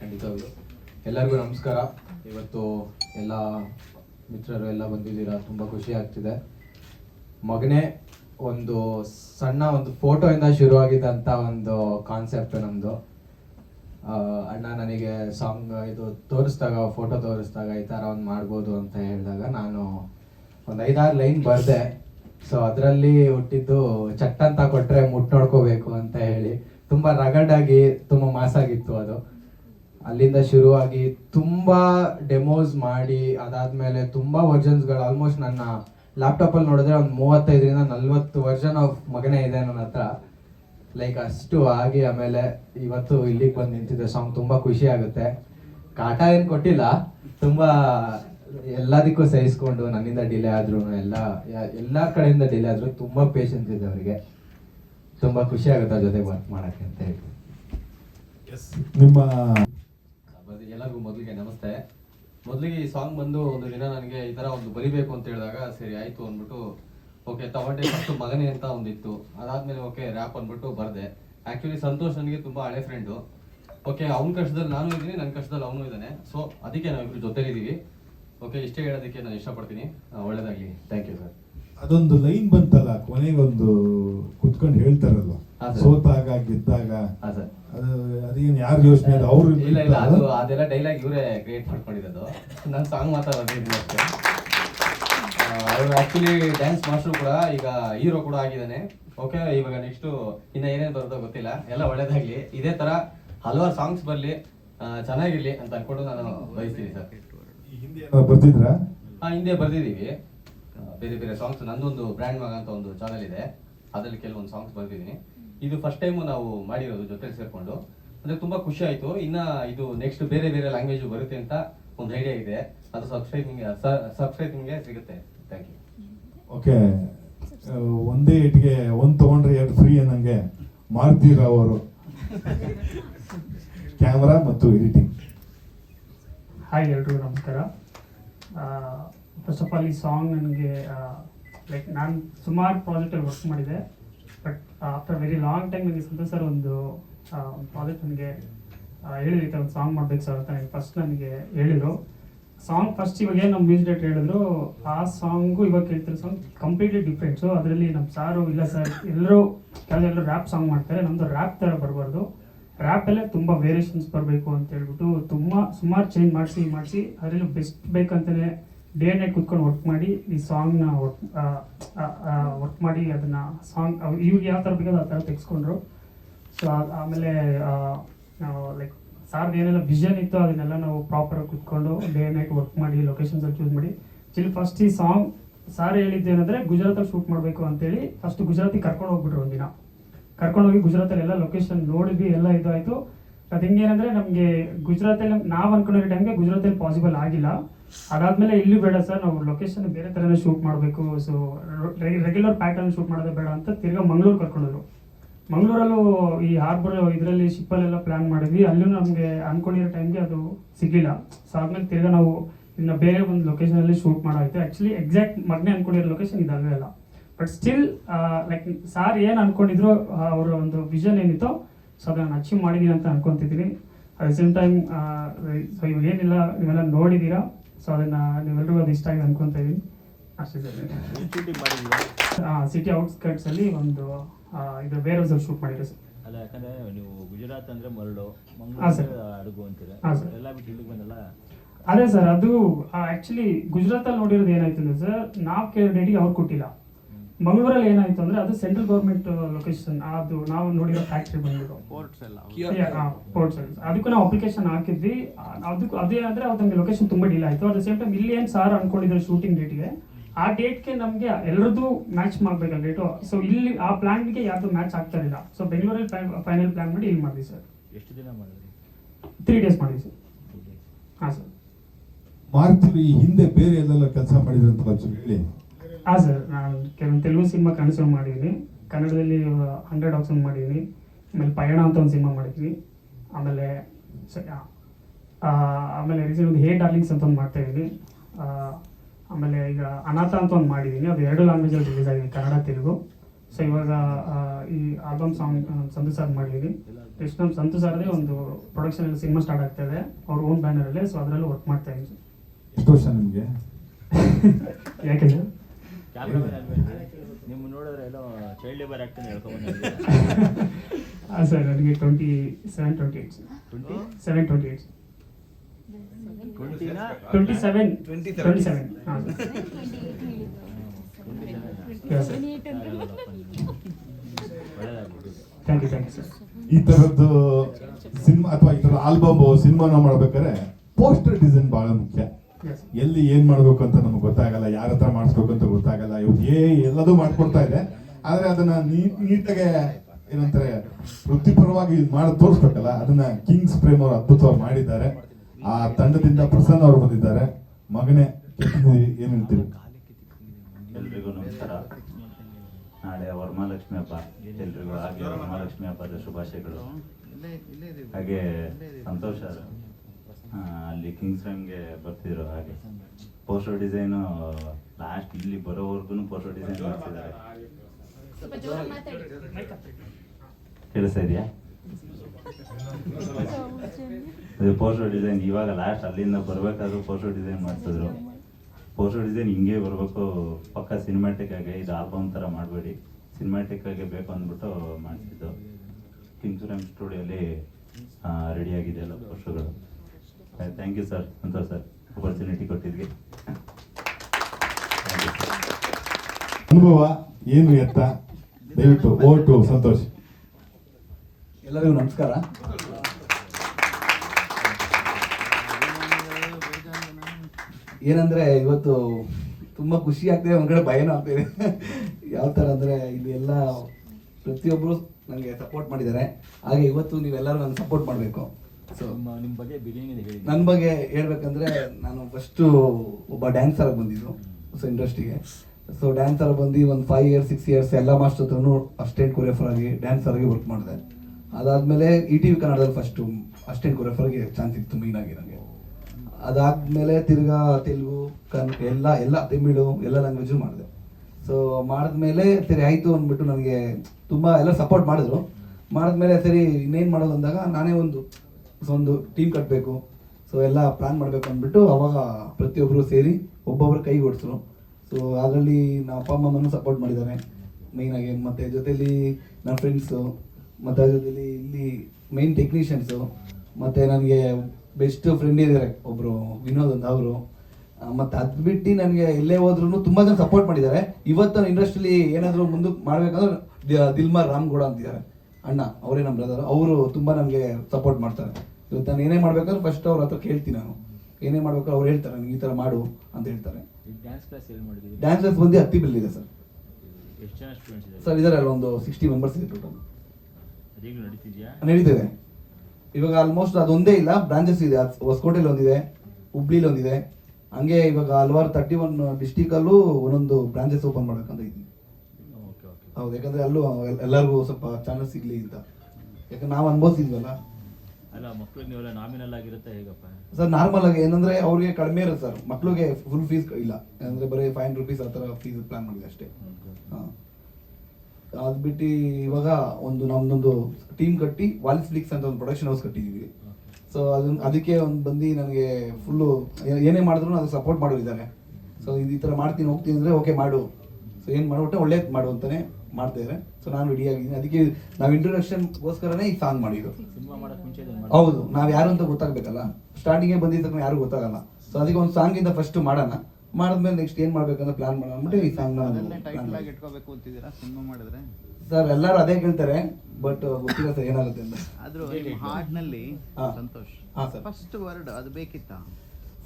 ಖಂಡಿತವಾಗ್ಲು. ಎಲ್ಲರಿಗೂ ನಮಸ್ಕಾರ. ಇವತ್ತು ಎಲ್ಲ ಮಿತ್ರರು ಎಲ್ಲ ಬಂದಿದ್ದೀರಾ, ತುಂಬ ಖುಷಿ ಆಗ್ತಿದೆ. ಮಗನೇ, ಒಂದು ಸಣ್ಣ ಒಂದು ಫೋಟೋಯಿಂದ ಶುರುವಾಗಿದ್ದಂಥ ಒಂದು ಕಾನ್ಸೆಪ್ಟ್ ನಮ್ಮದು ಅಣ್ಣ ನನಗೆ ಸಾಂಗ್ ಇದು ತೋರಿಸ್ದಾಗ ಫೋಟೋ ತೋರಿಸ್ದಾಗ ಈ ಥರ ಒಂದು ಮಾಡ್ಬೋದು ಅಂತ ಹೇಳಿದಾಗ ನಾನು ಒಂದು ಐದಾರು ಲೈನ್ ಬರೆದೆ. ಸೊ ಅದರಲ್ಲಿ ಹುಟ್ಟಿದ್ದು ಚಟ್ ಅಂತ ಕೊಟ್ಟರೆ ಮುಟ್ ನೋಡ್ಕೋಬೇಕು ಅಂತ ಹೇಳಿ ತುಂಬ ರಗಡಾಗಿ ತುಂಬ ಮಾಸಾಗಿತ್ತು ಅದು. ಅಲ್ಲಿಂದ ಶುರುವಾಗಿ ತುಂಬಾ ಡೆಮೋಸ್ ಮಾಡಿ ಅದಾದ್ಮೇಲೆ ತುಂಬಾ ವರ್ಷನ್ಸ್ಗಳು ಆಲ್ಮೋಸ್ಟ್ ನನ್ನ ಲ್ಯಾಪ್ಟಾಪಲ್ಲಿ ನೋಡಿದ್ರೆ ಒಂದು ಮೂವತ್ತೈದರಿಂದ ನಲ್ವತ್ತು ವರ್ಜನ್ ಆಫ್ ಮಗನೇ ಇದೆ ನನ್ನ ಹತ್ರ. ಲೈಕ್ ಅಷ್ಟು ಆಗಿ ಆಮೇಲೆ ಇವತ್ತು ಇಲ್ಲಿಗೆ ಬಂದು ನಿಂತಿದ್ದೆ ಸಾಂಗ್ ತುಂಬಾ ಖುಷಿ ಆಗುತ್ತೆ. ಕಾಟ ಏನು ಕೊಟ್ಟಿಲ್ಲ, ತುಂಬಾ ಎಲ್ಲದಕ್ಕೂ ಸಹಿಸ್ಕೊಂಡು ನನ್ನಿಂದ ಡಿಲೇ ಆದ್ರೂ ಎಲ್ಲ ಎಲ್ಲ ಕಡೆಯಿಂದ ಡಿಲೇ ಆದ್ರೂ ತುಂಬಾ ಪೇಷನ್ಸ್ ಇದೆ ಅವರಿಗೆ. ತುಂಬಾ ಖುಷಿ ಆಗುತ್ತೆ ಅವ್ರ ಜೊತೆ ವರ್ಕ್ ಮಾಡಕ್ಕೆ ಅಂತ ಹೇಳಿ. ನಿಮ್ಮ ಎಲ್ಲರಿಗೂ ಮೊದಲಿಗೆ ನಮಸ್ತೆ. ಮೊದಲಿಗೆ ಈ ಸಾಂಗ್ ಬಂದು ಒಂದು ದಿನ ನನಗೆ ಈ ತರ ಒಂದು ಬರಿಬೇಕು ಅಂತ ಹೇಳಿದಾಗ ಸರಿ ಆಯ್ತು ಅಂದ್ಬಿಟ್ಟು ಓಕೆ ತಗೊಂಡೆ ಫಸ್ಟ್ ಮಗನೇ ಅಂತ ಒಂದಿತ್ತು. ಅದಾದ್ಮೇಲೆ ಓಕೆ ರ್ಯಾಪ್ ಅಂದ್ಬಿಟ್ಟು ಬರ್ದೆ. ಆಕ್ಚುಲಿ ಸಂತೋಷ್ ನನಗೆ ತುಂಬಾ ಹಳೆ ಫ್ರೆಂಡು ಓಕೆ ಅವ್ನ ಕಷ್ಟದಲ್ಲಿ ನಾನು ಇದ್ದೀನಿ ನನ್ನ ಕಷ್ಟದಲ್ಲಿ ಅವನು ಇದ್ದಾನೆ. ಸೊ ಅದಕ್ಕೆ ನಾವಿಬ್ರು ಜೊತೆಲಿದ್ದೀವಿ. ಓಕೆ ಇಷ್ಟೇ ಹೇಳೋದಕ್ಕೆ ನಾನು ಇಷ್ಟಪಡ್ತೀನಿ. ಒಳ್ಳೇದಾಗಲಿ. ಥ್ಯಾಂಕ್ ಯು ಸರ್ ಅದೊಂದು ಲೈನ್ ಬಂತಲ್ಲ ಕೊನೆಗೊಂದು ಕುತ್ಕೊಂಡು ಹೇಳ್ತಾರಲ್ಲ. ಸೋತಾಗ ಗೆದ್ದಾಗ. ಅದು ಅದೇನು ಯಾರು ಯೋಚನೆ ಅವ್ರು ಇಲ್ಲ ಇಲ್ಲ ಅದು ಅದೆಲ್ಲ ಡೈಲಾಗ್ ಇವರೇ ಕ್ರಿಯೇಟ್ ಮಾಡ್ಕೊಂಡಿರೋದು. ನನ್ನ ಸಾಂಗ್ ಬರ್ದಿದ್ದೀನಿ ಅಷ್ಟೇ. ಅವರು ಆಕ್ಚುಲಿ ಡ್ಯಾನ್ಸ್ ಮಾಸ್ಟರ್ ಕೂಡ ಈಗ ಹೀರೋ ಕೂಡ ಆಗಿದ್ದಾನೆ. ಓಕೆ ಇವಾಗ ನೆಕ್ಸ್ಟ್ ಇನ್ನ ಏನೇನು ಬರೋದೋ ಗೊತ್ತಿಲ್ಲ. ಎಲ್ಲ ಒಳ್ಳೇದಾಗಲಿ. ಇದೇ ತರ ಹಲವಾರು ಸಾಂಗ್ಸ್ ಬರಲಿ ಚೆನ್ನಾಗಿರ್ಲಿ ಅಂತ ಅಂದ್ಕೊಂಡು ನಾನು ಬಯಸ್ತೀನಿ ಸರ್ ಬರ್ತಿದ್ರಾ? ಹಾ ಹಿಂದೆ ಬರ್ದಿದ್ದೀವಿ. ಬೇರೆ ಬೇರೆ ಸಾಂಗ್ಸ್ ನಂದೊಂದು ಬ್ರ್ಯಾಂಡ್ ಮಗ ಅಂತ ಒಂದು ಚಾನಲ್ ಇದೆ. ಅದರಲ್ಲಿ ಕೆಲವೊಂದು ಸಾಂಗ್ಸ್ ಬರ್ದಿದ್ದೀನಿ. ಇದು ಫಸ್ಟ್ ಟೈಮು ನಾವು ಮಾಡಿರೋದು ಜೊತೆ ಸೇರಿಕೊಂಡು. ಅಂದರೆ ತುಂಬ ಖುಷಿ ಆಯಿತು. ಇನ್ನು ಇದು ನೆಕ್ಸ್ಟ್ ಬೇರೆ ಬೇರೆ ಲ್ಯಾಂಗ್ವೇಜು ಬರುತ್ತೆ ಅಂತ ಒಂದು ಐಡಿಯಾ ಇದೆ. ಅದು ಸಬ್ಸ್ಕ್ರೈಬಿಂಗ್ ಸಬ್ಸ್ಕ್ರೈಬಿಂಗ್ಗೆ ಸಿಗುತ್ತೆ. ಥ್ಯಾಂಕ್ ಯು ಓಕೆ ಒಂದೇ ಇಟ್ಗೆ ಒಂದು ತೊಗೊಂಡ್ರೆ ಎರಡು ಫ್ರೀ ಅನ್ನಂಗೆ ಮಾಡ್ತೀರಾ ರಾವ್ ಅವರು. ಕ್ಯಾಮ್ರಾ ಮತ್ತು ಎಡಿಟಿಂಗ್ ಹಾಯ್ ಎಲ್ರಿಗೂ ನಮಸ್ಕಾರ. ಫಸ್ಟ್ ಆಫ್ ಆಲ್ ಈ ಸಾಂಗ್ ನನಗೆ ಲೈಕ್ ನಾನು ಸುಮಾರು ಪ್ರಾಜೆಕ್ಟಲ್ಲಿ ವರ್ಕ್ ಮಾಡಿದೆ but after very long time ನನಗೆ ಸಂತೋಷ್ ಸರ್ ಒಂದು ಪ್ರಾಜೆಕ್ಟ್ ನನಗೆ ಹೇಳಿದ್ರು ಒಂದು ಸಾಂಗ್ ಮಾಡ್ಬೇಕು ಸರ್ ಅಂತ ನನಗೆ ಫಸ್ಟ್ ನನಗೆ ಹೇಳಿದರು. ಸಾಂಗ್ ಫಸ್ಟ್ ಇವಾಗ ಏನು ನಮ್ಮ ಮ್ಯೂಸಿಕ್ ಡೈರೆಕ್ಟರ್ ಹೇಳಿದ್ರು, ಆ ಸಾಂಗು ಇವಾಗ ಕೇಳ್ತಿರೋ ಸಾಂಗ್ ಕಂಪ್ಲೀಟ್ಲಿ ಡಿಫ್ರೆಂಟ್ ಸೊ ಅದರಲ್ಲಿ ನಮ್ಮ ಸಾರು ಇಲ್ಲ ಸರ್ ಎಲ್ಲರೂ ಕೆಲವೆಲ್ಲರೂ ರ್ಯಾಪ್ ಸಾಂಗ್ ಮಾಡ್ತಾರೆ ನಮ್ಮದು ರ್ಯಾಪ್ ಥರ ಬರಬಾರ್ದು. ರ್ಯಾಪಲ್ಲೇ ತುಂಬ ವೇರಿಯೇಷನ್ಸ್ ಬರಬೇಕು ಅಂತ ಹೇಳ್ಬಿಟ್ಟು ತುಂಬ ಸುಮಾರು ಚೇಂಜ್ ಮಾಡಿಸಿ ಮಾಡಿಸಿ ಅದರಲ್ಲೂ ಬೆಸ್ಟ್ ಬೇಕಂತಲೇ ಡೇ ನೈಟ್ ಕುತ್ಕೊಂಡು ವರ್ಕ್ ಮಾಡಿ ಈ ಸಾಂಗ್ನ ವರ್ಕ್ ವರ್ಕ್ ಮಾಡಿ ಅದನ್ನು ಸಾಂಗ್ ಇವ್ರಿಗೆ ಯಾವ ಥರ ಬೇಕೋ ಆ ಥರ ತೆಗೆಸ್ಕೊಂಡ್ರು. ಸೊ ಆಮೇಲೆ ಲೈಕ್ ಸಾರ್ದು ಏನೆಲ್ಲ ವಿಷನ್ ಇತ್ತು ಅದನ್ನೆಲ್ಲ ನಾವು ಪ್ರಾಪರಾಗಿ ಕುತ್ಕೊಂಡು ಡೇ ನೈಟ್ ವರ್ಕ್ ಮಾಡಿ ಲೊಕೇಶನ್ಸಲ್ಲಿ ಚೂಸ್ ಮಾಡಿ. ಚಿಲ್ ಫಸ್ಟ್ ಈ ಸಾಂಗ್ ಸಾರ್ ಏನಂದರೆ ಗುಜರಾತಲ್ಲಿ ಶೂಟ್ ಮಾಡಬೇಕು ಅಂತೇಳಿ ಫಸ್ಟ್ ಗುಜರಾತಿಗೆ ಕರ್ಕೊಂಡು ಹೋಗ್ಬಿಟ್ರು ಒಂದಿನ. ಕರ್ಕೊಂಡೋಗಿ ಗುಜರಾತಲ್ಲಿ ಎಲ್ಲ ಲೊಕೇಶನ್ ನೋಡಿದ್ವಿ, ಎಲ್ಲ ಇದಾಯಿತು ಅದು ಹಿಂಗೇನಂದ್ರೆ ನಮಗೆ ಗುಜರಾತಲ್ಲಿ ನಾವು ಅನ್ಕೊಂಡಿರೋ ಟೈಮ್ಗೆ ಗುಜರಾತಲ್ಲಿ ಪಾಸಿಬಲ್ ಆಗಿಲ್ಲ. ಅದಾದ್ಮೇಲೆ ಇಲ್ಲಿ ಬೇಡ ಸರ್, ನಾವು ಲೊಕೇಶನ್ ಬೇರೆ ಥರನೇ ಶೂಟ್ ಮಾಡಬೇಕು. ಸೊ ರೆಗ್ಯುಲರ್ ಪ್ಯಾಟರ್ನ್ ಶೂಟ್ ಮಾಡೋದೇ ಬೇಡ ಅಂತ ತಿರ್ಗಾ ಮಂಗಳೂರು ಕರ್ಕೊಂಡೋದ್ರು. ಮಂಗಳೂರಲ್ಲೂ ಈ ಹಾರ್ಬರ್ ಇದರಲ್ಲಿ ಶಿಪ್ಪಲ್ಲೆಲ್ಲ ಪ್ಲ್ಯಾನ್ ಮಾಡಿದ್ವಿ. ಅಲ್ಲೂ ನಮಗೆ ಅನ್ಕೊಂಡಿರೋ ಟೈಮ್ಗೆ ಅದು ಸಿಗಲಿಲ್ಲ. ಸೊ ಆದ್ಮೇಲೆ ತಿರ್ಗಾ ನಾವು ಇನ್ನು ಬೇರೆ ಒಂದು ಲೊಕೇಶನಲ್ಲಿ ಶೂಟ್ ಮಾಡಾಯಿತು ಆ್ಯಕ್ಚುಲಿ ಎಕ್ಸಾಕ್ಟ್ ಮಗ್ನೆ ಅನ್ಕೊಂಡಿರೋ ಲೊಕೇಶನ್ ಇದಾಗಲೇ ಇಲ್ಲ ಬಟ್ ಸ್ಟಿಲ್ ಲೈಕ್ ಸಾರ್ ಏನು ಅನ್ಕೊಂಡಿದ್ರು ಅವರ ಒಂದು ವಿಷನ್ ಏನಿತ್ತು ಸೊ ಅದನ್ನು ಅಚೀವ್ ಮಾಡಿದ್ದೀನಿ ಅಂತ ಅನ್ಕೊಂತಿದ್ದೀನಿ at the same time so ಇವಾಗ ಏನಿಲ್ಲ ನೀವೆಲ್ಲ ನೋಡಿದ್ದೀರಾ ಸೊ ಅದನ್ನು ನೀವೆಲ್ಲರೂ ಅದು ಇಷ್ಟ ಆಗಿದೆ ಅನ್ಕೊಂತ ಇದ್ದೀನಿ ಅಷ್ಟೇ ಸರ್. ಸಿಟಿ ಔಟ್ಸ್ಕಟ್ಸಲ್ಲಿ ಒಂದು ಇದು ಬೇರೆ ಒಂದು ಶೂಟ್ ಮಾಡಿದ್ರು ಸರ್. ಅಲ್ಲ ಯಾಕಂದ್ರೆ ನೀವು ಗುಜರಾತ್ ಅಂದ್ರೆ ಮರಳು ಸರ್. ಮಂಗಳೂರು ಅಡುಗು ಅಂತೀರ? ಹಾ. ಎಲ್ಲ ಬಿಟ್ಟು ಇಲ್ಲಿಗೆ ಬಂದಲ್ಲ? ಅದೇ ಸರ್ ಅದು ಆ್ಯಕ್ಚುಲಿ ಗುಜರಾತಲ್ಲಿ ನೋಡಿರೋದು ಏನಾಯ್ತು ಅಂದ್ರೆ ಸರ್ ನಾವು ಕೇಳೋ ಡೇಟಿಗೆ ಅವ್ರು ಕೊಟ್ಟಿಲ್ಲ. ಮಂಗಳೂರಲ್ಲಿ ಏನಾಯ್ತು ಅಂದ್ರೆ ಅದು ಸೆಂಟ್ರಲ್ ಗೌರ್ಮೆಂಟ್ ಲೊಕೇಶನ್ ಅದು ನಾವು ನೋಡಿರೋ ಫ್ಯಾಕ್ಟ್ರಿ ಬಂದ್ಬಿಟ್ಟು. ಪೋರ್ಟ್ಸ್ ಎಲ್ಲ ಪೋರ್ಟ್ಸ್ ಅದಕ್ಕೂ ನಾವು ಅಪ್ಲಿಕೇಶನ್ ಹಾಕಿದ್ವಿ. ಅದಕ್ಕೂ ಅದೇ ಅಂದ್ರೆ ಅದು ನಮಗೆ ಲೊಕೇಶನ್ ತುಂಬಾ ಡಿಲೇ ಆಯ್ತು. ಅಟ್ ದ ಸೇಮ್ ಟೈಮ್ ಇಲ್ಲಿ ಏನು ಸಾರ್ ಅನ್ಕೊಂಡಿದ್ರು ಶೂಟಿಂಗ್ ಡೇಟ್ಗೆ ಆ ಡೇಟ್ಗೆ ನಮಗೆ ಎಲ್ಲರದ್ದು ಮ್ಯಾಚ್ ಮಾಡ್ಬೇಕಲ್ಲ ಡೇಟು ಸೊ ಇಲ್ಲಿ ಆ ಪ್ಲಾನ್ಗೆ ಯಾವುದು ಮ್ಯಾಚ್ ಆಗ್ತಾ ಇರಲಿಲ್ಲ ಸೊ ಬೆಂಗಳೂರಲ್ಲಿ ಫೈನಲ್ ಪ್ಲಾನ್ ಮಾಡಿ ಇಲ್ಲಿ ಮಾಡಿದ್ವಿ ಸರ್ ಎಷ್ಟು ದಿನ ಮಾಡಿದ್ರಿ? ತ್ರೀ ಡೇಸ್ ಮಾಡಿದ್ವಿ ಸರ್ ಹಾಂ ಸರ್ ಮಾರುತಿ ಈ ಹಿಂದೆ ಬೇರೆ ಎಲ್ಲೆಲ್ಲ ಕೆಲಸ ಮಾಡಿದ್ರಂತ ಹೇಳಿ. ಹಾಂ ಸರ್ ನಾನು ಕೆಲವೊಂದು ತೆಲುಗು ಸಿನಿಮಾ ಕನಸು ಮಾಡಿದ್ದೀನಿ. ಕನ್ನಡದಲ್ಲಿ ಹಂಡ್ರೆಡ್ ಆಪ್ಷನ್ ಮಾಡಿದ್ದೀನಿ. ಆಮೇಲೆ ಪಯಣ ಅಂತ ಒಂದು ಸಿನಿಮಾ ಮಾಡಿದ್ವಿ. ಆಮೇಲೆ ಆಮೇಲೆ ರೀಸೆಂಟ್ ಒಂದು ಹೇ ಡಾರ್ಲಿಂಗ್ಸ್ ಅಂತ ಒಂದು ಮಾಡ್ತಾ ಇದ್ದೀನಿ. ಆಮೇಲೆ ಈಗ ಅನಾಥ ಅಂತ ಒಂದು ಮಾಡಿದ್ದೀನಿ. ಅದು ಎರಡು ಲ್ಯಾಂಗ್ವೇಜಲ್ಲಿ ರಿಲೀಸ್ ಆಗಿದೆ ಕನ್ನಡ ತೆಲುಗು. ಸೊ ಇವಾಗ ಈ ಆಲ್ಬಮ್ ಸಾಂಗ್ ಸಂತು ಸರ್ ಮಾಡಿದ್ದೀನಿ. ನೆಕ್ಸ್ಟ್ ನಮ್ಮ ಸಂತು ಸರ್ದೇ ಒಂದು ಪ್ರೊಡಕ್ಷನ್ ಸಿನಿಮಾ ಸ್ಟಾರ್ಟ್ ಆಗ್ತಾ ಇದೆ. ಅವ್ರ ಓನ್ ಬ್ಯಾನರಲ್ಲೇ ಸೊ ಅದರಲ್ಲೂ ವರ್ಕ್ ಮಾಡ್ತಾ ಇದ್ದೀನಿ. ಎಷ್ಟು ವರ್ಷ ನಿಮಗೆ? ಯಾಕೆ ಸರ್? ನಿಮ್ಮ ನೋಡಿದ್ರೆ ಎಲ್ಲೋ ಚೈಲ್ಡ್ ಲೇಬರ್ ಹೇಳ್ಕೊಂಬಂದ ಹಾಂ ಸರ್ ನನಗೆ twenty seven twenty eight twenty seven twenty eight twenty seven 27. Twenty seven ಹಾಂ. Thank you thank you sir ಈ ತರದ್ದು ಸಿನಿಮಾ ಅಥವಾ ಈ ತರ ಆಲ್ಬಮ್ ಸಿನಿಮಾನ ಮಾಡ್ಬೇಕಾದ್ರೆ ಪೋಸ್ಟರ್ ಡಿಸೈನ್ ಬಹಳ ಮುಖ್ಯ. ಎಲ್ಲಿ ಏನ್ ಮಾಡ್ಬೇಕು ಅಂತ ನಮ್ಗೆ ಗೊತ್ತಾಗಲ್ಲ ಯಾರ ಹತ್ರ ಮಾಡಿಸ್ಬೇಕು ಅಂತ ಗೊತ್ತಾಗಲ್ಲ. ಇವ್ರು ಏ ಎಲ್ಲದೂ ಮಾಡ್ಕೊಡ್ತಾ ಇದೆ. ಆದ್ರೆ ಅದನ್ನ ನೀಟ್ ನೀಟಾಗೆ ಏನಂತಾರೆ ವೃತ್ತಿಪರವಾಗಿ ಮಾಡಿ ತೋರಿಸ್ಬೇಕಲ್ಲ ಅದನ್ನ ಕಿಂಗ್ಸ್ ಪ್ರೇಮ್ ಅವರು ಅದ್ಭುತವಾಗಿ ಮಾಡಿದ್ದಾರೆ. ಆ ತಂಡದಿಂದ ಪ್ರಸನ್ನ ಅವರು ಬಂದಿದ್ದಾರೆ. ಮಗನೇ ಏನು ಹೇಳ್ತೀರಿ? ಹೇಳ್ತೀವಿ ಎಲ್ರಿಗೂ ನಮಸ್ಕಾರ. ನಾಳೆ ವರಮಹಾಲಕ್ಷ್ಮಿ ಹಬ್ಬ. ಎಲ್ರಿಗೂ ಹಾಗೆ ವರಮಹಾಲಕ್ಷ್ಮಿ ಹಬ್ಬದ ಶುಭಾಶಯಗಳು. ಹಾಗೆ ಸಂತೋಷ. ಅಲ್ಲಿ ಕಿಂಗ್ಸ್ ಫ್ರೇಮ್ಗೆ ಬರ್ತಿದ್ರು ಹಾಗೆ. ಪೋಸ್ಟರ್ ಡಿಸೈನು ಲಾಸ್ಟ್ ಇಲ್ಲಿ ಬರೋವರೆಗೂ ಪೋಸ್ಟರ್ ಡಿಸೈನ್ ಮಾಡ್ತಿದ್ದಾರೆ. ಕೇಳಿಸ್ತಾ ಇದೆಯಾ? ಇದು ಪೋಸ್ಟರ್ ಡಿಸೈನ್ ಇವಾಗ ಲಾಸ್ಟ್ ಅಲ್ಲಿಂದ ಬರ್ಬೇಕಾದ್ರೂ ಪೋಸ್ಟರ್ ಡಿಸೈನ್ ಮಾಡ್ತಿದ್ರು. ಪೋಸ್ಟರ್ ಡಿಸೈನ್ ಹಿಂಗೆ ಬರಬೇಕು ಪಕ್ಕ ಸಿನಿಮ್ಯಾಟಿಕ್ ಆಗಿ ಇದು ಆಲ್ಬಮ್ ಥರ ಮಾಡಬೇಡಿ. ಸಿನಿಮ್ಯಾಟಿಕ್ ಆಗಿ ಬೇಕು ಅಂದ್ಬಿಟ್ಟು ಮಾಡಿಸಿದ್ದು ಕಿಂಗ್ಸ್ ಫ್ರೇಮ್ ಸ್ಟುಡಿಯೋಲಿ ರೆಡಿ ಆಗಿದೆ ಎಲ್ಲ ಪೋಸ್ಟರ್ಗಳು ಥ್ಯಾಂಕ್ ಯು ಸರ್ ಸಂತೋಷ ಸರ್ ಅಪರ್ಚುನಿಟಿ ಕೊಟ್ಟಿದ್ವಿ ಅನುಭವ ಏನು ಎತ್ತ? ದಯವಿಟ್ಟು ಓಟು ಸಂತೋಷ್. ಎಲ್ಲರಿಗೂ ನಮಸ್ಕಾರ. ಏನಂದ್ರೆ ಇವತ್ತು ತುಂಬಾ ಖುಷಿ ಆಗ್ತಿದೆ ಒಂದ್ ಕಡೆ ಭಯನೂ ಆಗ್ತಿದೆ. ಯಾವ ಥರ ಅಂದ್ರೆ ಇಲ್ಲಿ ಎಲ್ಲ ಪ್ರತಿಯೊಬ್ರು ನನಗೆ ಸಪೋರ್ಟ್ ಮಾಡಿದ್ದಾರೆ. ಹಾಗೆ ಇವತ್ತು ನೀವೆಲ್ಲರೂ ನನಗೆ ಸಪೋರ್ಟ್ ಮಾಡಬೇಕು. ನಿಮ್ಮ ನಿಮ್ಮ ಬಗ್ಗೆ ಹೇಳಿ. ನನ್ನ ಬಗ್ಗೆ ಹೇಳ್ಬೇಕಂದ್ರೆ ನಾನು ಫಸ್ಟು ಒಬ್ಬ ಡ್ಯಾನ್ಸರ್ ಬಂದಿದ್ದು ಸೊ ಇಂಡಸ್ಟ್ರಿಗೆ ಸೊ ಡ್ಯಾನ್ಸರ್ ಬಂದು ಒಂದು ಫೈವ್ ಇಯರ್ಸ್ ಸಿಕ್ಸ್ ಇಯರ್ಸ್ ಎಲ್ಲ ಮಾಸ್ಟರ್ ಹತ್ರನು ಅಸ್ಟೆಂಟ್ ಕೊರಿಯೋಫರ್ ಆಗಿ ಡ್ಯಾನ್ಸರ್ ಆಗಿ ವರ್ಕ್ ಮಾಡಿದೆ. ಅದಾದ್ಮೇಲೆ ಇ ಟಿ ವಿ ಕನ್ನಡದಲ್ಲಿ ಫಸ್ಟು ಅಸ್ಟೆಂಟ್ ಕೊರಿಯೋಫರ್ಗೆ ಚಾನ್ಸ್ ಇತ್ತು ಮೀನಾಗಿ ಆಗಿ ನನಗೆ ಅದಾದಮೇಲೆ ತಿರ್ಗಾ ತೆಲುಗು ಕನ್ ಎಲ್ಲ ಎಲ್ಲ ತಮಿಳು ಎಲ್ಲ ಲ್ಯಾಂಗ್ವೇಜು ಮಾಡಿದೆ. ಸೊ ಮಾಡಿದ್ಮೇಲೆ ಸರಿ ಆಯಿತು ಅಂದ್ಬಿಟ್ಟು ನನಗೆ ತುಂಬ ಎಲ್ಲ ಸಪೋರ್ಟ್ ಮಾಡಿದ್ರು. ಮಾಡಿದ್ಮೇಲೆ ಸರಿ ಇನ್ನೇನು ಮಾಡೋದು ಅಂದಾಗ ನಾನೇ ಒಂದು ಸೊ ಒಂದು ಟೀಮ್ ಕಟ್ಟಬೇಕು ಸೊ ಎಲ್ಲ ಪ್ಲ್ಯಾನ್ ಮಾಡಬೇಕು ಅಂದ್ಬಿಟ್ಟು ಅವಾಗ ಪ್ರತಿಯೊಬ್ಬರು ಸೇರಿ ಒಬ್ಬೊಬ್ಬರು ಕೈ ಓಡಿಸ್ರು. ಸೊ ಅದರಲ್ಲಿ ನಮ್ಮ ಅಪ್ಪ ಅಮ್ಮನೂ ಸಪೋರ್ಟ್ ಮಾಡಿದ್ದಾರೆ. ಮೇಯ್ನಾಗಿ ಮತ್ತು ಜೊತೆಯಲ್ಲಿ ನನ್ನ ಫ್ರೆಂಡ್ಸು ಮತ್ತು ಅದ್ರ ಜೊತೆಲಿ ಇಲ್ಲಿ ಮೇನ್ ಟೆಕ್ನಿಷಿಯನ್ಸು ಮತ್ತು ನನಗೆ ಬೆಸ್ಟ್ ಫ್ರೆಂಡ್ ಇದ್ದಾರೆ ಒಬ್ಬರು ವಿನೋದ್ ಅಂತ ಅವರು. ಮತ್ತು ಅದು ಬಿಟ್ಟು ನನಗೆ ಎಲ್ಲೇ ಹೋದ್ರೂ ತುಂಬ ಜನ ಸಪೋರ್ಟ್ ಮಾಡಿದ್ದಾರೆ. ಇವತ್ತು ಇಂಡಸ್ಟ್ರಿಲಿ ಏನಾದರೂ ಮುಂದಕ್ಕೆ ಮಾಡಬೇಕಂದ್ರೆ ದಿಲ್ಮಾರ್ ರಾಮ್ಗೌಡ ಅಂತಿದ್ದಾರೆ. ಅಣ್ಣ ಅವರೇ ನಮ್ಮ ಬ್ರದರ್ ಅವರು ತುಂಬ ನನಗೆ ಸಪೋರ್ಟ್ ಮಾಡ್ತಾರೆ. ಇವತ್ತು ನಾನು ಏನೇ ಮಾಡ್ಬೇಕಾದ್ರೆ ಫಸ್ಟ್ ಅವ್ರ ಹತ್ರ ಕೇಳ್ತೀನಿ ನಾನು. ಏನೇ ಮಾಡ್ಬೇಕಾದ್ರೆ ಅವ್ರು ಹೇಳ್ತಾರೆ ನನಗೆ ಈ ಥರ ಮಾಡು ಅಂತ ಹೇಳ್ತಾರೆ. ಡ್ಯಾನ್ಸ್ ಕ್ಲಾಸ್ ಬಂದು ಹತ್ತಿ ಬಿಲ್ ಇದೆ ಸರ್ ಇದ್ದಾರೆ? ಸರ್ ಇದಾರೆ ಅಲ್ಲ ಒಂದು ಸಿಕ್ಸ್ಟಿ ಮೆಂಬರ್ಸ್ ಇದೆ ಟೋಟಲ್ ನಡೀತಿದೆ. ಇವಾಗ ಆಲ್ಮೋಸ್ಟ್ ಅದೊಂದೇ ಇಲ್ಲ ಬ್ರಾಂಚಸ್ ಇದೆ. ಹೊಸಕೋಟೆಲಿ ಒಂದಿದೆ ಹುಬ್ಳಿಲಿ ಒಂದಿದೆ. ಹಂಗೆ ಇವಾಗ ಹಲವಾರು ತರ್ಟಿ ಒನ್ ಡಿಸ್ಟಿಕಲ್ಲೂ ಒಂದೊಂದು ಬ್ರಾಂಚಸ್ ಓಪನ್ ಮಾಡ್ಬೇಕಂತ ಇದ್ದೀನಿ. ಹೌದು ಯಾಕಂದ್ರೆ ಅಲ್ಲೂ ಎಲ್- ಎಲ್ಲರಿಗೂ ಸ್ವಲ್ಪ ಚಾನ್ಸ್ ಸಿಗ್ಲಿ ಅಂತ. ಯಾಕಂದ್ರೆ ನಾವು ಅನ್ಭವಿಸಿದ್ವಲ್ಲ? ಅಲ್ಲ ಮಕ್ಳಿಗೆ ನೀವೆಲ್ಲ ನಾಮಿನಲ್ ಆಗಿರುತ್ತೆ ಹೇಗಪ್ಪ? ಸರ್ ನಾರ್ಮಲ್ ಆಗಿ ಏನಂದ್ರೆ ಅವ್ರಿಗೆ ಕಡಿಮೆ ಇರುತ್ತೆ ಸರ್. ಮಕ್ಳಿಗೆ ಫುಲ್ ಫೀಸ್ ಇಲ್ಲ. ಅಂದ್ರೆ ಬರೀ ಫೈವ್ ಹಂಡ್ರೆಡ್ ರುಪೀಸ್ ಆ ಥರ ಫೀಸ್ ಪ್ಲಾನ್ ಮಾಡಿದೆ ಅಷ್ಟೇ. ಹಾಂ. ಅದು ಬಿಟ್ಟು ಇವಾಗ ಒಂದು ನಮ್ದೊಂದು ಟೀಮ್ ಕಟ್ಟಿ ವಾಲ್ ಫ್ಲಿಕ್ಸ್ ಅಂತ ಒಂದು ಪ್ರೊಡಕ್ಷನ್ ಹೌಸ್ ಕಟ್ಟಿದ್ದೀವಿ ಸೊ ಅದನ್ನ ಅದಕ್ಕೆ ಒಂದು ಬಂದು ನನಗೆ ಫುಲ್ಲು ಏನೇ ಮಾಡಿದ್ರು ಅದಕ್ಕೆ ಸಪೋರ್ಟ್ ಮಾಡೋರಿದ್ದಾರೆ. ಸೊ ಇದು ಈ ಥರ ಮಾಡ್ತೀನಿ ಹೋಗ್ತೀನಿ ಅಂದರೆ ಓಕೆ ಮಾಡು. ಸೊ ಏನು ಮಾಡ್ಬಿಟ್ಟೆ ಒಳ್ಳೇದು ಮಾಡು ಅಂತಾನೆ ಮಾಡ್ತಾ ಇದ್ದಾರೆ ಸೊ ನಾನು ರೆಡಿ ಆಗಿದ್ದೀನಿ. ಅದಕ್ಕೆ ನಾವು ಇಂಟ್ರೊಡಕ್ಷನ್ಗೋಸ್ಕರನೇ ಈ ಸಾಂಗ್ ಮಾಡಿದ್ದು. ಹೌದು. ನಾವು ಯಾರು ಅಂತ ಗೊತ್ತಾಗ್ಬೇಕಲ್ಲ? ಸ್ಟಾರ್ಟಿಂಗ್ ಬಂದಿದ್ದ ತಕ್ಷಣ ಯಾರು ಗೊತ್ತಾಗಲ್ಲ. ಸೊ ಅದಕ್ಕೆ ಒಂದು ಸಾಂಗ್ ಇಂದ ಫಸ್ಟ್ ಮಾಡೋಣ. ಮಾಡಿದ್ಮೇಲೆ ನೆಕ್ಸ್ಟ್ ಏನ್ ಮಾಡ್ಬೇಕಂತ ಪ್ಲಾನ್ ಮಾಡೋಣ ಅಂದ್ಬಿಟ್ಟು ಈ ಸಾಂಗ್ ಮಾಡಿದ್ರೆ? ಸರ್ ಎಲ್ಲರೂ ಅದೇ ಕೇಳ್ತಾರೆ ಬಟ್ ಗೊತ್ತಿಲ್ಲ ಸರ್ ಏನಾಗುತ್ತೆ ಅಂತ. ಆದ್ರೂ ಹಾಡ್ನಲ್ಲಿ. ಸಂತೋಷ್. ಫಸ್ಟ್ ವರ್ಡ್ ಅದು ಬೇಕಿತ್ತ?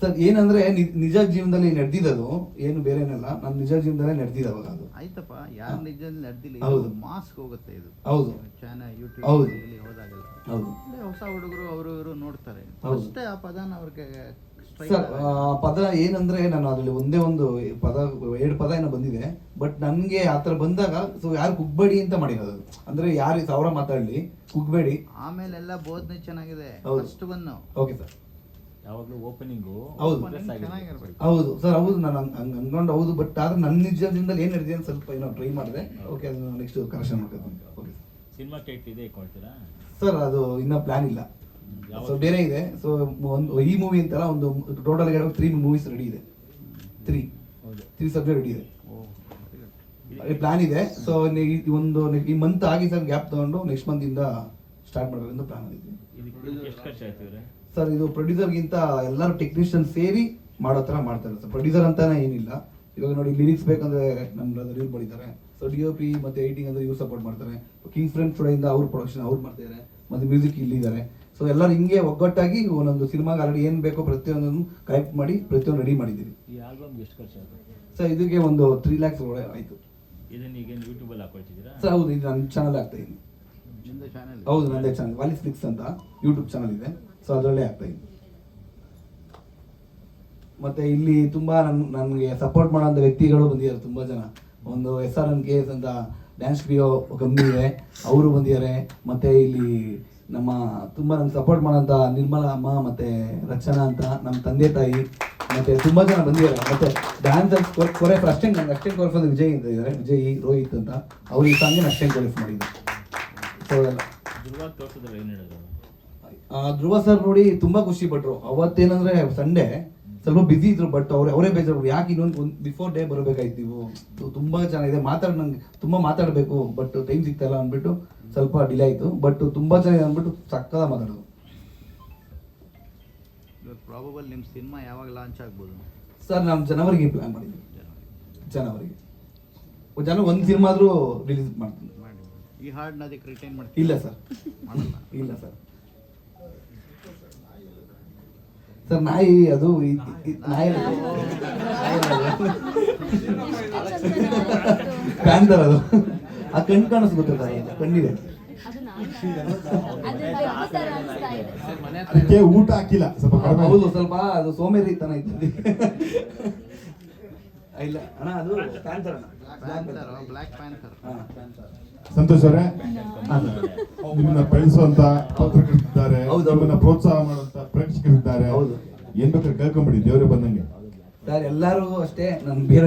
ಸರ್ ಏನಂದ್ರೆ ನಿಜ ಜೀವನದಲ್ಲಿ ನಡೆದಿದ್ದು ಏನು ಬೇರೆ ಏನಲ್ಲ ನಾನು ನಿಜ ಜೀವನದಲ್ಲೇ ನಡೆದಿದೆ ಅವಾಗ ಅದು ಆಯ್ತಪ್ಪ ಯಾರು ನಿಜ ನಡೆದಿಲ್ಲ ಹೌದು. ಮಾಸ್ಕ್ ಹೋಗುತ್ತೆ ಇದು ಹೌದು. ಚಾನಲ್ ಹೌದು. ಯೂಟ್ಯೂಬ್ ಹೋದಾಗೆಲ್ಲ ಹೌದು ಹೊಸ ಹುಡುಗರು ಅವರು ಇವರು ನೋಡ್ತಾರೆ ಹೌದು. ಅಷ್ಟೇ ಆ ಪದನ ಅವ್ರಿಗೆ ಸರ್ ಆ ಪದ ಏನಂದ್ರೆ ನಾನು ಅದರಲ್ಲಿ ಒಂದೇ ಒಂದು ಪದ ಎರಡು ಪದ ಏನೋ ಬಂದಿದೆ ಬಟ್ ನನ್ಗೆ ಆತರ ಬಂದಾಗ ಸೊ ಯಾರು ಕುಗ್ಬೇಡಿ ಅಂತ ಮಾಡಿರೋದು ಅದು. ಅಂದ್ರೆ ಯಾರು ಸಾವಿರ ಮಾತಾಡ್ಲಿ ಕುಗ್ಬೇಡಿ ಆಮೇಲೆ ಎಲ್ಲ ಬೋಧನೆ ಚೆನ್ನಾಗಿದೆ ಹೌದು. ಫಸ್ಟ್ ಬನ್ನು ಓಕೆ ಸರ್ ಯಾವಾಗಲೂ ಓಪನಿಂಗು ಹೌದು. ಹೌದು. ಸರ್ ಹೌದು. ನಾನು ಹಂಗ್ ಅನ್ಕೊಂಡು. ಹೌದು. ಬಟ್ ಆದ್ರೆ ನನ್ನ ನಿಜದಿಂದ ಏನು ನಡೆದಿದೆ ಅಂತ ಸ್ವಲ್ಪ ಏನೋ ಟ್ರೈ ಮಾಡಿದೆ. ಓಕೆ ಅದನ್ನ ನೆಕ್ಸ್ಟ್ ಕರೆಕ್ಷನ್ ಮಾಡ್ಕೊತೀನಿ. ಓಕೆ ಸಿನಿಮಾ ಟೈಟ್ ಇದೆ ಇಟ್ಕೊಳ್ತೀರಾ ಸರ್ ಅದು ಇನ್ನೂ ಪ್ಲಾನ್ ಇಲ್ಲ? ಸೊ ಬೇರೆ ಇದೆ. ಸೊ ಒಂದು ಈ ಮೂವಿ ಅಂತಲ್ಲ ಒಂದು ಟೋಟಲ್ ತ್ರೀ ಮೂವೀಸ್ ರೆಡಿ ಇದೆ. ತ್ರೀ ಹೌದು. ತ್ರೀ ಸಬ್ಜೆಕ್ಟ್ ರೆಡಿ ಇದೆ. ಪ್ಲಾನ್ ಇದೆ. ಸೊ ಒಂದು ಈ ಮಂತ್ ಆಗಿ ಸರ್ ಗ್ಯಾಪ್ ತಗೊಂಡು ನೆಕ್ಸ್ಟ್ ಮಂತ್ ಇಂದ ಸ್ಟಾರ್ಟ್ ಮಾಡಬೇಕಂತ ಪ್ಲಾನ್ ಇದೆ ಸರ್ ಇದು ಪ್ರೊಡ್ಯೂಸರ್ಗಿಂತ ಎಲ್ಲರೂ ಟೆಕ್ನಿಷಿಯನ್ ಸೇರಿ ಮಾಡೋ ಥರ ಮಾಡ್ತಾರೆ ಸರ್. ಪ್ರೊಡ್ಯೂಸರ್ ಅಂತಾನೆ ಏನಿಲ್ಲ. ಇವಾಗ ನೋಡಿ ಲಿರಿಕ್ಸ್ ಬೇಕಂದ್ರೆ ನಮ್ಮ ರೀಲ್ ಬಡಿತಾರೆ ಬರೀತಾರೆ. ಸೊ ಡಿ ಒ ಪಿ ಮತ್ತೆ ಎಡಿಟಿಂಗ್ ಅಂದ್ರೆ ಇವ್ರು ಸಪೋರ್ಟ್ ಮಾಡ್ತಾರೆ. ಕಿಂಗ್ ಫ್ರೆಂಡ್ ಕಡೆಯಿಂದ ಅವ್ರ ಪ್ರೊಡಕ್ಷನ್ ಅವ್ರು ಮಾಡ್ತಿದ್ದಾರೆ ಮತ್ತೆ ಮ್ಯೂಸಿಕ್ ಇಲ್ಲಿದ್ದಾರೆ ಸೊ ಎಲ್ಲರೂ ಹಿಂಗೆ ಒಗ್ಗಟ್ಟಾಗಿ ಒಂದೊಂದು ಸಿನಿಮಾಗೆ ಆಲ್ರೆಡಿ ಏನು ಬೇಕೋ ಪ್ರತಿಯೊಂದನ್ನು ಕಲೆಕ್ಟ್ ಮಾಡಿ ಪ್ರತಿಯೊಂದು ರೆಡಿ ಮಾಡಿದ್ದೀವಿ. ಈ ಆಲ್ಬಮ್ ಎಷ್ಟು ಖರ್ಚು ಸರ್ ಇದಕ್ಕೆ ಒಂದು ತ್ರೀ ಲ್ಯಾಕ್ಸ್ ಒಳಗೆ ಆಯಿತು. ಇದನ್ನ ಈಗ ಯೂಟ್ಯೂಬಲ್ಲಿ ಹಾಕೊಳ್ತಿದ್ದೀರಾ? ಸರ್ ಹೌದು ಇದು ನನ್ನ ಚಾನಲ್ ಆಗ್ತಾ ಇದೆ. ಚಾನೆಲ್ ಹೌದು ನಂದೇ ಚಾನಲ್ ವಾಲಿಸ್ ಫ್ಲಿಕ್ಸ್ ಅಂತ ಯೂಟ್ಯೂಬ್ ಚಾನಲ್ ಇದೆ. ಸೊ ಅದರಲ್ಲೇ ಆಗ್ತಾ ಇದೆ ಮತ್ತೆ ಇಲ್ಲಿ ತುಂಬಾ ನನ್, ನನಗೆ ಸಪೋರ್ಟ್ ಮಾಡೋಂಥ ವ್ಯಕ್ತಿಗಳು ಬಂದಿದ್ದಾರೆ ತುಂಬಾ ಜನ. ಒಂದು S R N K S ಅಂತ ಡ್ಯಾನ್ಸ್ ಸ್ಟುಡಿಯೋ ಕಂಪ್ನಿ ಇದೆ. ಅವರು ಬಂದಿದ್ದಾರೆ. ಮತ್ತೆ ಇಲ್ಲಿ ನಮ್ಮ ತುಂಬಾ ನಂಗೆ ಸಪೋರ್ಟ್ ಮಾಡೋಂಥ ನಿರ್ಮಲಾ ಅಮ್ಮ ಮತ್ತೆ ರಕ್ಷಣಾ ಅಂತ ನಮ್ಮ ತಂದೆ ತಾಯಿ. ಮತ್ತೆ ತುಂಬಾ ಜನ ಬಂದಿದ್ದಾರೆ. ಮತ್ತೆ ಡ್ಯಾನ್ಸ್ ಕೊರೆ ಅಷ್ಟೇ ನಂಗೆ ಅಷ್ಟೇ ಕೊರೆಫ್ ಅಂತ ವಿಜಯ್ ಅಂತ ಇದ್ದಾರೆ. ವಿಜಯ್, ರೋಹಿತ್ ಅಂತ. ಅವ್ರಿಗೆ ತಂದೆ ಅಷ್ಟೇ ಕೊರೆಫ್ ಮಾಡಿದ್ದಾರೆ. ಸೊ ಎಲ್ಲ. ಧ್ರುವ ಸರ್ ನೋಡಿ ತುಂಬಾ ಖುಷಿ ಪಟ್ರು. ಅವತ್ತೇನಂದ್ರೆ ಸಂಡೇ ಸ್ವಲ್ಪ ಬಿಸಿ ಇದ್ರು ಬಟ್ ಅವ್ರೆ ಅವರೇ ಬೇಜಾರು ಯಾಕೆ ಇನ್ನೊಂದು ಬಿಫೋರ್ ಡೇ ಬರಬೇಕಾಯ್ತು ನೀವು? ತುಂಬಾ ಚೆನ್ನಾಗಿದೆ. ಮಾತಾಡ್ ನಂಗೆ ತುಂಬಾ ಮಾತಾಡಬೇಕು ಬಟ್ ಟೈಮ್ ಸಿಗ್ತಾಯಿಲ್ಲ ಅಂದ್ಬಿಟ್ಟು ಸ್ವಲ್ಪ ಡಿಲೇ ಆಯ್ತು. ಬಟ್ ತುಂಬಾ ಚೆನ್ನಾಗಿದೆ ಅಂದ್ಬಿಟ್ಟು ಸಕ್ಕದ ಮಾತಾಡೋದು. ಪ್ರಾಬಬಲ್ ನಿಮ್ಮ ಸಿನಿಮಾ ಯಾವಾಗ ಲಾಂಚ್ ಆಗ್ಬೋದು? ಸರ್ ನಾವು ಜನವರಿಗೆ ಪ್ಲಾನ್ ಮಾಡಿದ್ವಿ ಜನವರಿಗೆ. ಜನ ಒಂದು ಸಿನಿಮಾ ಆದ್ರೂ ರಿಲೀಸ್ ಮಾಡ್ತೀನಿ. ಈ ಹಾಡನ್ನ ಅದಕ್ಕೆ ರಿಟೈನ್ ಮಾಡ್ತೀವಿ ಇಲ್ಲ ಸರ್. ಇಲ್ಲ ಸರ್. ಸರ್ ನಾಯಿ ಅದು ನಾಯಿ. ಪ್ಯಾಂತರ್ ಅದು. ಆ ಕಣ್ಣು ಕಾಣಿಸ್ ಗೊತ್ತಿಲ್ಲ ಅದು, ಕಣ್ಣಿದೆ. ಅದಕ್ಕೆ ಊಟ ಹಾಕಿಲ್ಲ. ಸ್ವಲ್ಪ ಕಡಿಮೆ. ಹೌದು ಸ್ವಲ್ಪ ಅದು ಸೋಮೇರಿ ತನ ಇತ್ತು ಇಲ್ಲ. ಅಣ್ಣ ಅದು ಪ್ಯಾಂಥರ್ ಬ್ಲ್ಯಾಕ್ ಪ್ಯಾಂಥರ್ ಹಾ. ಸಂತೋಷ್ ಅವರೇ. ನಿಮ್ಮನ್ನ ಬೆಳೆಸುವಂತ ಪತ್ರಕರ್ತಿದ್ದಾರೆ. ನಿಮ್ಮನ್ನ ಪ್ರೋತ್ಸಾಹ ಮಾಡುವಂತ ಪ್ರೇಕ್ಷಕರಿದ್ದಾರೆ. ಹೌದು. ಏನ್ ಬೇಕಾದ್ರೆ ಕೇಳ್ಕೊಂಬಿಡಿ ದೇವರೇ ಬಂದಂಗೆ. ಸರ್ ಎಲ್ಲರೂ ಅಷ್ಟೇ ನನ್ ಬೇರೆ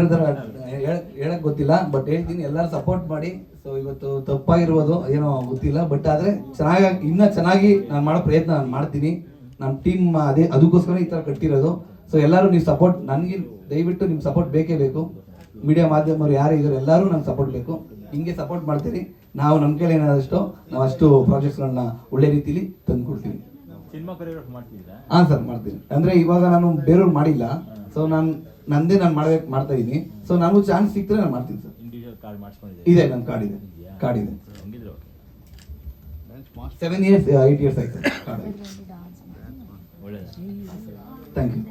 ಹೇಳಕ್ ಗೊತ್ತಿಲ್ಲ ಬಟ್ ಹೇಳ್ತೀನಿ ಎಲ್ಲರೂ ಸಪೋರ್ಟ್ ಮಾಡಿ. ಸೊ ಇವತ್ತು ತಪ್ಪಾಗಿರ್ಬೋದು ಏನೋ ಗೊತ್ತಿಲ್ಲ ಬಟ್ ಆದ್ರೆ ಚೆನ್ನಾಗಿ ಇನ್ನ ಚೆನ್ನಾಗಿ ನಾನು ಮಾಡೋ ಪ್ರಯತ್ನ ನಾನು ಮಾಡ್ತೀನಿ. ನಮ್ಮ ಟೀಮ್ ಅದೇ ಅದಕ್ಕೋಸ್ಕರ ಈ ತರ ಕಟ್ಟಿರೋದು ಸೊ ಎಲ್ಲರೂ ನೀವು ಸಪೋರ್ಟ್ ನನಗೆ ದಯವಿಟ್ಟು ನಿಮ್ ಸಪೋರ್ಟ್ ಬೇಕೇ ಬೇಕು. ಮೀಡಿಯಾ ಮಾಧ್ಯಮರು ಯಾರು ಇದ್ದಾರೆ ಎಲ್ಲರೂ ನಂಗೆ ಸಪೋರ್ಟ್ ಬೇಕು. ಹಿಂಗೆ ಸಪೋರ್ಟ್ ಮಾಡ್ತೀರಿ. ನಾವು ನಮ್ಮ ಕೈಲಿ ಏನಾದಷ್ಟು ನಾವು ಅಷ್ಟು ಪ್ರಾಜೆಕ್ಟ್ಸ್ಗಳನ್ನ ಒಳ್ಳೆ ರೀತಿಲಿ ತಂದು ಕೊಡ್ತೀವಿ. ಸಿನಿಮಾ ಕೊರಿಯೋಗ್ರಾಫ್ ಮಾಡ್ತಿದ್ದೀರಾ? ಹಾ ಸರ್ ಮಾಡ್ತೀನಿ. ಅಂದ್ರೆ ಇವಾಗ ನಾನು ಬೇರೆಯವ್ರು ಮಾಡಿಲ್ಲ. ಸೊ ನಾನು ನಂದೇ ನಾನು ಮಾಡ್ಬೇಕು ಮಾಡ್ತಾ ಇದೀನಿ. ಸೊ ನಾನು ಚಾನ್ಸ್ ಸಿಕ್ತರೆ ನಾನು ಮಾಡ್ತೀನಿ ಸರ್. ಇದೆ ನನ್ನ ಕಾರ್ಡ್ ಇದೆ. ಕಾರ್ಡ್ ಇದೆ. ಸೆವೆನ್ ಇಯರ್ಸ್ ಏಟ್ ಇಯರ್ಸ್ ಆಯ್ತು ಕಾರ್ಡ್ ಯು ಥ್ಯಾಂಕ್ ಯು